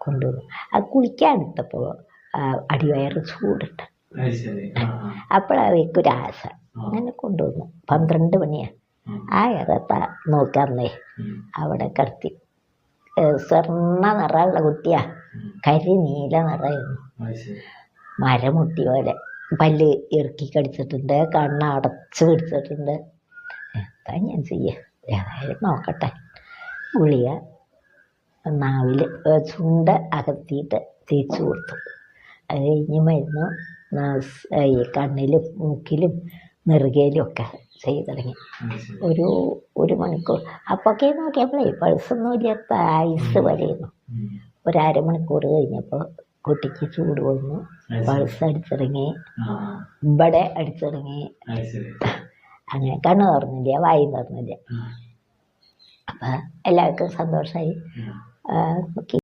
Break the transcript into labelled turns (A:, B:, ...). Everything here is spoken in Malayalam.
A: കൊണ്ടുവന്നു അത് കുളിക്കാൻ എടുത്തപ്പോൾ അടിവയറ് ചൂടുണ്ട് അപ്പോഴവയ്ക്കൊരു ആശ. അങ്ങനെ കൊണ്ടുവന്നു. പന്ത്രണ്ട് മണിയാണ്. ആ. ഇറത്ത നോക്കാന്നേ അവിടെ കിടത്തി. സ്വർണ നിറമുള്ള കുട്ടിയാ. കരി നീല
B: ശരി.
A: മരമുട്ടി പോലെ. പല്ല് ഇറുക്കി കടിച്ചിട്ടുണ്ട് കണ്ണ് അടച്ച് പിടിച്ചിട്ടുണ്ട്. എന്താ ഞാൻ ചെയ്യുക ഏതായാലും നോക്കട്ടെ. ഗുളിക നാവിൽ ചുണ്ട് അകത്തിയിട്ട് തേച്ച് കൊടുത്തു. അത് കഴിഞ്ഞ് മരുന്ന് ഈ കണ്ണിലും മൂക്കിലും നെറുകയിലും ഒക്കെ ചെയ്ത് തുടങ്ങി. ഒരു ഒരു മണിക്കൂർ. അപ്പൊക്കെ നോക്കിയപ്പോഴേ പൾസൊന്നും ഇല്ലാത്ത ആയുസ് വരെയുന്നു ഒരമണിക്കൂർ കഴിഞ്ഞപ്പോൾ കുട്ടിക്ക് ചൂട് വന്നു. പൾസ് അടിച്ചിറങ്ങി. ഇവിടെ അടിച്ചിറങ്ങി. അങ്ങനെ കണ്ണ് തുറന്നില്ല വായും തുറന്നില്ല. അപ്പം എല്ലാവർക്കും സന്തോഷമായി